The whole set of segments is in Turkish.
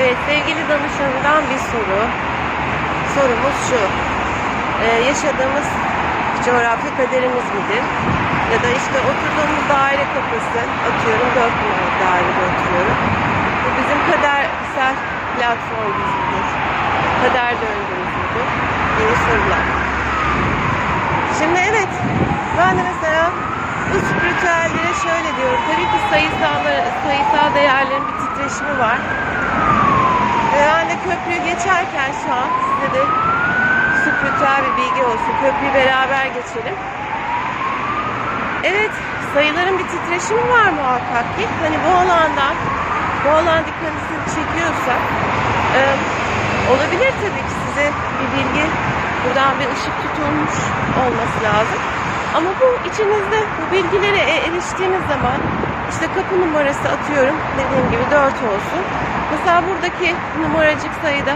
Evet sevgili danışanımdan bir soru. Sorumuz şu. Ee, yaşadığımız coğrafya kaderimiz midir? Ya da işte oturduğumuz daire kapısı, atıyorum 4 numaralı dairede oturuyorum. Bu bizim kadersel platformumuz mudur? Kader döngümüz müdür? Yeni sorular. Şimdi evet, ben de mesela bu spiritüellere şöyle diyorum. Tabii ki sayısal, sayısal değerlerin bir titreşimi var. Ve ben de köprüyü geçerken şu an size de spiritüel bir bilgi olsun. Köprüyü beraber geçelim. Evet, sayıların bir titreşimi var muhakkak ki. Hani bu alandan, bu alan dikkatinizi çekiyorsa e, olabilir tabii ki size bir bilgi, buradan bir ışık tutulmuş olması lazım. Ama bu içinizde bu bilgilere e- eriştiğiniz zaman işte kapı numarası atıyorum dediğim gibi 4 olsun. Mesela buradaki numaracık sayıda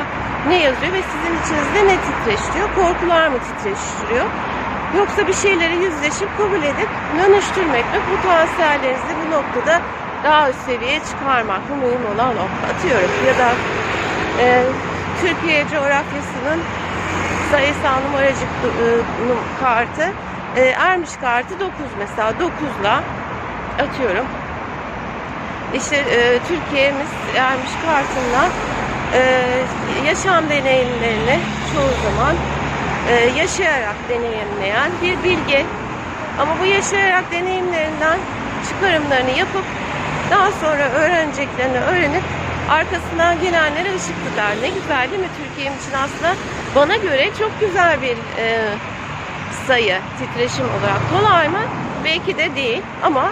ne yazıyor ve sizin içinizde ne titreştiriyor? Korkular mı titreştiriyor? Yoksa bir şeyleri yüzleşip kabul edip dönüştürmek ve potansiyellerinizi bu noktada daha üst seviyeye çıkarmak mı mühim olan o. Atıyorum ya da e, Türkiye coğrafyasının sayısal numaracık e, kartı e, ermiş kartı 9 mesela 9'la atıyorum. İşte e, Türkiye'miz ermiş kartıyla e, yaşam deneyimlerini çoğu zaman e, yaşayarak deneyimleyen bir bilgi. Ama bu yaşayarak deneyimlerinden çıkarımlarını yapıp daha sonra öğreneceklerini öğrenip arkasından gelenlere ışık tutar. Ne güzel değil mi? Türkiye'm için aslında bana göre çok güzel bir e, sayı titreşim olarak. Kolay mı? Belki de değil ama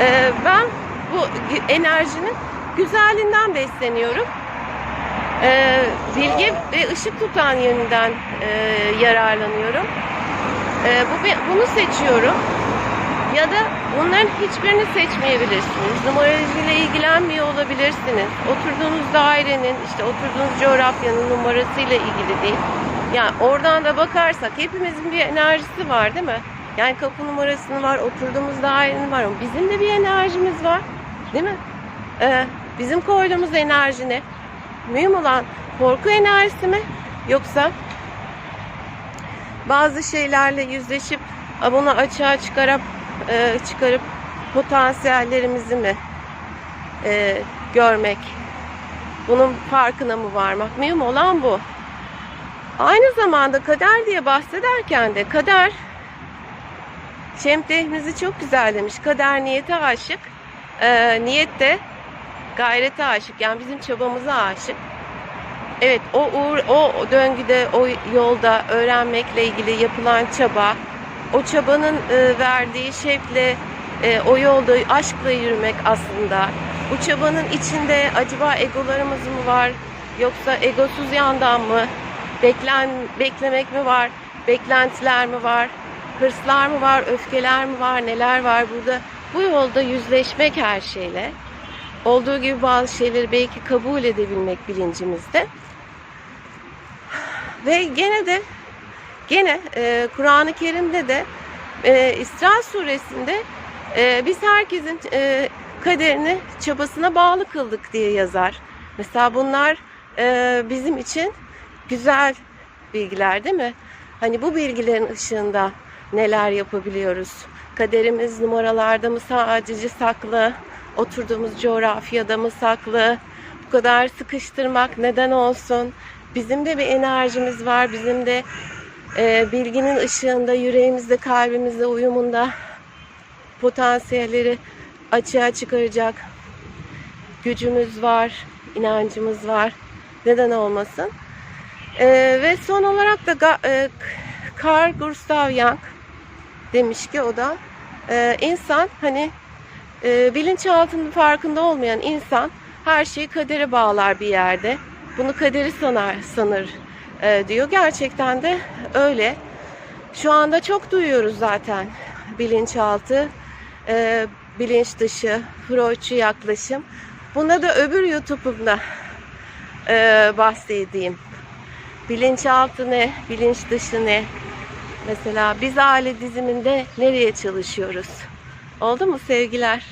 e, ben bu enerjinin güzelliğinden besleniyorum. E, bilgi ve ışık tutan yönünden e, yararlanıyorum. E, bu Bunu seçiyorum. Ya da bunların hiçbirini seçmeyebilirsiniz. Numaracıyla ilgilenmiyor olabilirsiniz. Oturduğunuz dairenin, işte oturduğunuz coğrafyanın numarasıyla ilgili değil. Yani oradan da bakarsak hepimizin bir enerjisi var değil mi? Yani kapı numarasının var, oturduğumuz dairenin var ama bizim de bir enerjimiz var. Değil mi? Ee, bizim koyduğumuz enerji ne? Mühim olan korku enerjisi mi? Yoksa bazı şeylerle yüzleşip bunu açığa çıkarıp e, çıkarıp potansiyellerimizi mi e, görmek? Bunun farkına mı varmak? Mühim olan bu. Aynı zamanda kader diye bahsederken de kader Şemdehmizi çok güzel demiş. Kader niyete aşık. Ee, niyet de gayrete aşık. Yani bizim çabamıza aşık. Evet o uğur, o döngüde, o yolda öğrenmekle ilgili yapılan çaba, o çabanın e, verdiği şevkle e, o yolda aşkla yürümek aslında. Bu çabanın içinde acaba egolarımız mı var? Yoksa egosuz yandan mı? Beklen, beklemek mi var? Beklentiler mi var? Hırslar mı var? Öfkeler mi var? Neler var burada? Bu yolda yüzleşmek her şeyle. Olduğu gibi bazı şeyleri belki kabul edebilmek bilincimizde. Ve gene de gene e, Kur'an-ı Kerim'de de e, İsra suresinde e, biz herkesin e, kaderini çabasına bağlı kıldık diye yazar. Mesela bunlar e, bizim için güzel bilgiler değil mi? Hani bu bilgilerin ışığında neler yapabiliyoruz? Kaderimiz numaralarda mı sadece saklı? Oturduğumuz coğrafyada mı saklı? Bu kadar sıkıştırmak neden olsun? Bizim de bir enerjimiz var. Bizim de e, bilginin ışığında, yüreğimizde, kalbimizde, uyumunda potansiyelleri açığa çıkaracak gücümüz var, inancımız var. Neden olmasın? E, ve son olarak da e, Gustav Jung demiş ki o da e, insan hani e, bilinçaltının farkında olmayan insan her şeyi kadere bağlar bir yerde. Bunu kaderi sanar sanır e, diyor. Gerçekten de öyle. Şu anda çok duyuyoruz zaten bilinçaltı, e, bilinç dışı, Freudçu yaklaşım. Buna da öbür YouTube'umda e, bahsedeyim. Bilinçaltı ne, bilinç dışı ne? Mesela biz aile diziminde nereye çalışıyoruz? Oldu mu sevgiler?